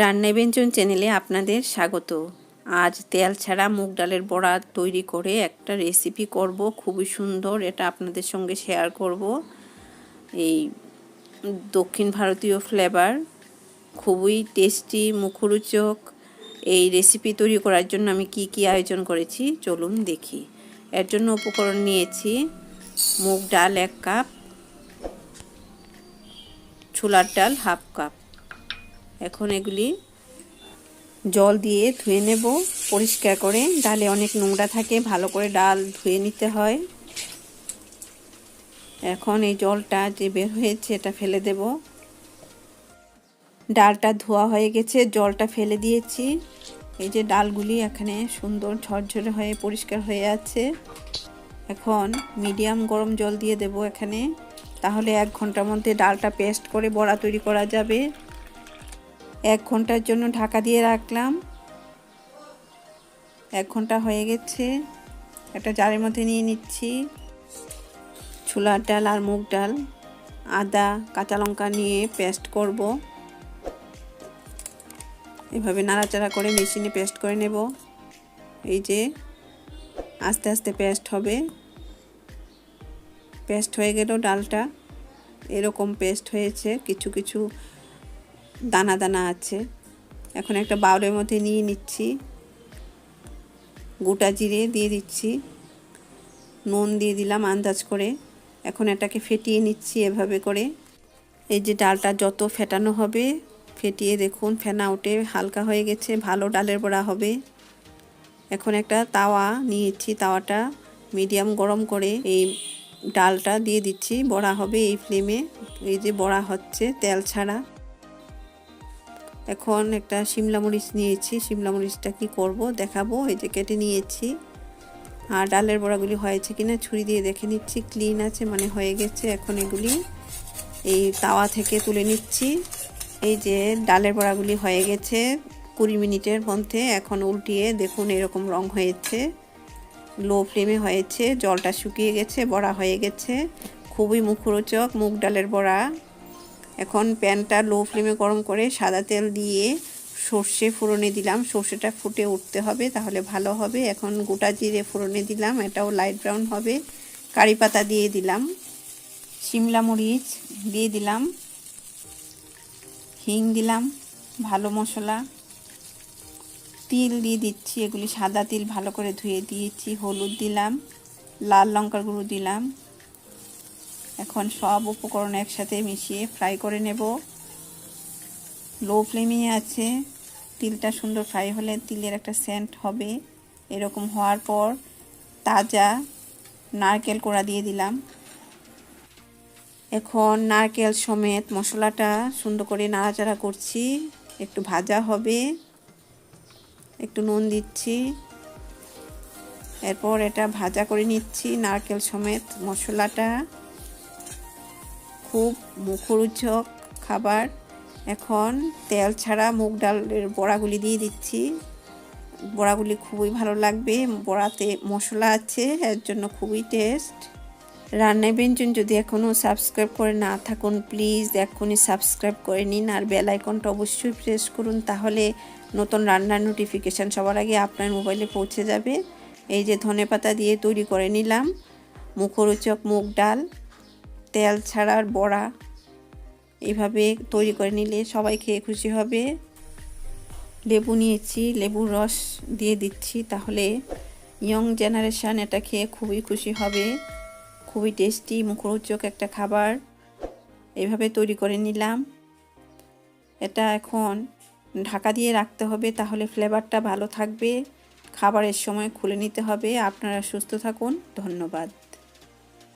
রান্না ব্যঞ্জন চ্যানেলে আপনাদের স্বাগত। আজ তেল ছাড়া মুগ ডালের বড়া তৈরি করে একটা রেসিপি করব, খুবই সুন্দর, এটা আপনাদের সঙ্গে শেয়ার করব। এই দক্ষিণ ভারতীয় ফ্লেভার খুবই টেস্টি মুখরোচক। এই রেসিপি তৈরি করার জন্য আমি কি কি আয়োজন করেছি, চলুন দেখি। এর জন্য উপকরণ নিয়েছি, মুগ ডাল এক কাপ, ছোলার ডাল হাফ কাপ। এখন এগুলি জল দিয়ে ধুয়ে নেব, পরিষ্কার করে। ডালে অনেক নোংরা থাকে, ভালো করে ডাল ধুয়ে নিতে হয়। এখন এই জলটা যে বের হয়েছে, এটা ফেলে দেব। ডালটা ধোয়া হয়ে গেছে, জলটা ফেলে দিয়েছি। এই যে ডালগুলি এখানে সুন্দর ঝরঝরে হয়ে, পরিষ্কার হয়ে আছে। এখন মিডিয়াম গরম জল দিয়ে দেব এখানে। তাহলে এক ঘণ্টার মধ্যে ডালটা পেস্ট করে বড়া তৈরি করা যাবে। এক ঘণ্টার জন্য ঢাকা দিয়ে রাখলাম। এক ঘণ্টা হয়ে গেছে। একটা জারের মধ্যে নিয়ে নিচ্ছি। ছোলার ডাল আর মুগ ডাল। আদা, কাঁচা লঙ্কা নিয়ে পেস্ট করব। এভাবে নাড়াচাড়া করে মেশিনে পেস্ট করে নেব। এই যে, আস্তে আস্তে পেস্ট হবে। পেস্ট হয়ে গেল ডালটা। এরকম পেস্ট হয়েছে। কিছু কিছু দানা দানা আছে। এখন একটা বাউলের মধ্যে নিয়ে নিচ্ছি। গোটা জিরে দিয়ে দিচ্ছি। নুন দিয়ে দিলাম আন্দাজ করে। এখন এটাকে ফেটিয়ে নিচ্ছি এভাবে করে। এই যে ডালটা যত ফেটানো হবে, ফেটিয়ে দেখুন, ফেনা উঠে হালকা হয়ে গেছে, ভালো ডালের বড়া হবে। এখন একটা তাওয়া নিয়েছি তাওয়াটা মিডিয়াম গরম করে এই ডালটা দিয়ে দিচ্ছি। বড়া হবে এই ফ্লেমে। এই যে বড়া হচ্ছে, তেল ছাড়া। এখন একটা শিমলা মরিচ নিয়েছি। শিমলা মরিচটা কি করব দেখাবো। এই যে কেটে নিয়েছি। আর ডালের বড়াগুলি হয়েছে কিনা ছুরি দিয়ে দেখে নিচ্ছি। ক্লিন আছে মানে হয়ে গেছে এখন এগুলি। এই তাওয়া থেকে তুলে নিচ্ছি। এই যে ডালের বড়াগুলি হয়ে গেছে কুড়ি মিনিটের মধ্যে। এখন উল্টিয়ে দেখুন এরকম রং হয়েছে। লো ফ্লেমে হয়েছে। জলটা শুকিয়ে গেছে, বড়া হয়ে গেছে। খুবই মুখরোচক মুগ ডালের বড়া। এখন প্যানটা লো ফ্লেমে গরম করে সাদা তেল দিয়ে সর্ষে ফোড়নে দিলাম। সর্ষেটা ফুটে উঠতে হবে, তাহলে ভালো হবে। এখন গোটা জিরে ফোড়নে দিলাম, এটাও লাইট ব্রাউন হবে। কারি পাতা দিয়ে দিলাম, শিমলা মরিচ দিয়ে দিলাম, হিং দিলাম, ভালো মশলা, তিল দিয়ে দিচ্ছি, এগুলি সাদা তিল ভালো করে ধুয়ে দিয়েছি, হলুদ দিলাম, লাল লঙ্কার গুঁড়ো দিলাম। এখন সব উপকরণ একসাথে মিশিয়ে ফ্রাই করে নেব। লো ফ্লেমে আছে। তিলটা সুন্দর ফ্রাই হলে তিলের একটা সেন্ট হবে। এরকম হওয়ার পর তাজা নারকেল কোড়া দিয়ে দিলাম। এখন নারকেল সমেত মশলাটা সুন্দর করে নাড়াচাড়া করছি। একটু ভাজা হবে। একটু নুন দিচ্ছি। এরপর এটা ভাজা করে নিচ্ছি নারকেল সমেত মশলাটা। খুব মুখরোচক খাবার। এখন তেল ছাড়া মুগ ডালের বড়াগুলি দিয়ে দিচ্ছি। বড়াগুলি খুবই ভালো লাগবে। বড়াতে মশলা আছে, এর জন্য খুবই টেস্ট। রান্নায় ব্যঞ্জন যদি এখনও সাবস্ক্রাইব করে না থাকুন, প্লিজ এখনই সাবস্ক্রাইব করে নিন আর বেল আইকনটা অবশ্যই প্রেস করুন, তাহলে নতুন রান্নার নোটিফিকেশান সবার আগে আপনার মোবাইলে পৌঁছে যাবে। এই যে ধনে পাতা দিয়ে তৈরি করে নিলাম, মুখরোচক মুগ ডাল। তেল ছাড়ার বড়া এভাবে তৈরি করে নিলে সবাই খেয়ে খুশি হবে। লেবু নিয়েছি, লেবুর রস দিয়ে দিচ্ছি, তাহলে ইয়ং জেনারেশান এটা খেয়ে খুবই খুশি হবে। খুবই টেস্টি মুখরোচক একটা খাবার। এভাবে তৈরি করে নিলাম। এটা এখন ঢাকা দিয়ে রাখতে হবে, তাহলে ফ্লেভারটা ভালো থাকবে। খাবারের সময় খুলে নিতে হবে। আপনারা সুস্থ থাকুন। ধন্যবাদ।